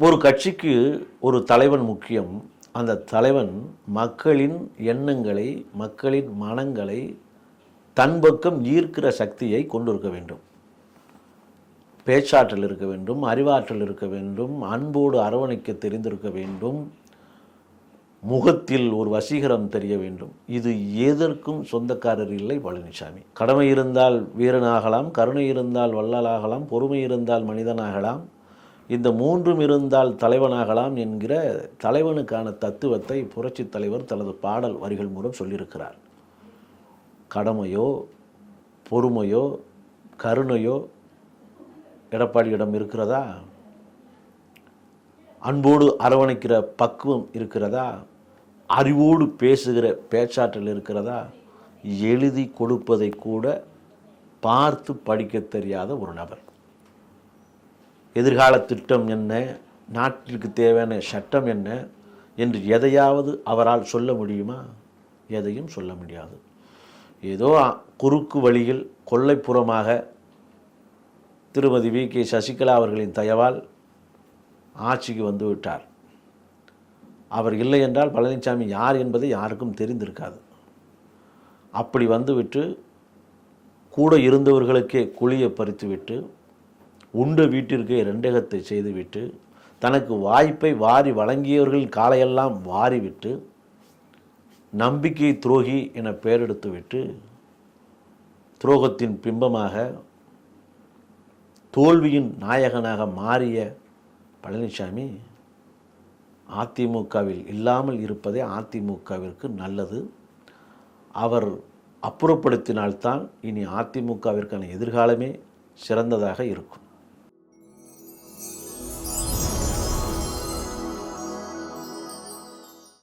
ஒரு கட்சிக்கு ஒரு தலைவன் முக்கியம். அந்த தலைவன் மக்களின் எண்ணங்களை மக்களின் மனங்களை தன் பக்கம் ஈர்க்கிற சக்தியை கொண்டிருக்க வேண்டும். பேச்சாற்றல் இருக்க வேண்டும் அறிவாற்றல் இருக்க வேண்டும் அன்போடு அரவணைக்க தெரிந்திருக்க வேண்டும் முகத்தில் ஒரு வசீகரம் தெரிய வேண்டும். இது எதற்கும் சொந்தக்காரர் இல்லை பழனிசாமி. கடமை இருந்தால் வீரனாகலாம் கருணை இருந்தால் வள்ளலாகலாம் பொறுமை இருந்தால் மனிதனாகலாம். இந்த மூன்றும் இருந்தால் தலைவனாகலாம் என்கிற தலைவனுக்கான தத்துவத்தை புரட்சித் தலைவர் தனது பாடல் வரிகள் மூலம் சொல்லியிருக்கிறார். கடமையோ பொறுமையோ கருணையோ எடப்பாடியிடம் இருக்கிறதா? அன்போடு அரவணைக்கிற பக்குவம் இருக்கிறதா? அறிவோடு பேசுகிற பேச்சாற்றல் இருக்கிறதா? எழுதி கொடுப்பதை கூட பார்த்து படிக்க தெரியாத ஒரு நபர். எதிர்கால திட்டம் என்ன? நாட்டிற்கு தேவையான சட்டம் என்ன? என்று எதையாவது அவரால் சொல்ல முடியுமா? எதையும் சொல்ல முடியாது. ஏதோ குறுக்கு வழியில் கொள்ளைப்புறமாக திருமதி வி. கே. சசிகலா அவர்களின் தயவால் ஆட்சிக்கு வந்து விட்டார். அவர் இல்லை என்றால் பழனிசாமி யார் என்பது யாருக்கும் தெரிந்திருக்காது. அப்படி வந்துவிட்டு கூட இருந்தவர்களுக்கே குழியை பறித்துவிட்டு உண்டு வீட்டிற்கே ரெண்டகத்தை செய்துவிட்டு தனக்கு வாய்ப்பை வாரி வழங்கியவர்களின் காலையெல்லாம் வாரிவிட்டு நம்பிக்கை துரோகி என பெயரெடுத்துவிட்டு துரோகத்தின் பிம்பமாக தோல்வியின் நாயகனாக மாறிய பழனிசாமி அதிமுகவில் இல்லாமல் இருப்பதே அதிமுகவிற்கு நல்லது. அவர் அப்புறப்படுத்தினால்தான் இனி அதிமுகவிற்கான எதிர்காலமே சிறந்ததாக இருக்கும்.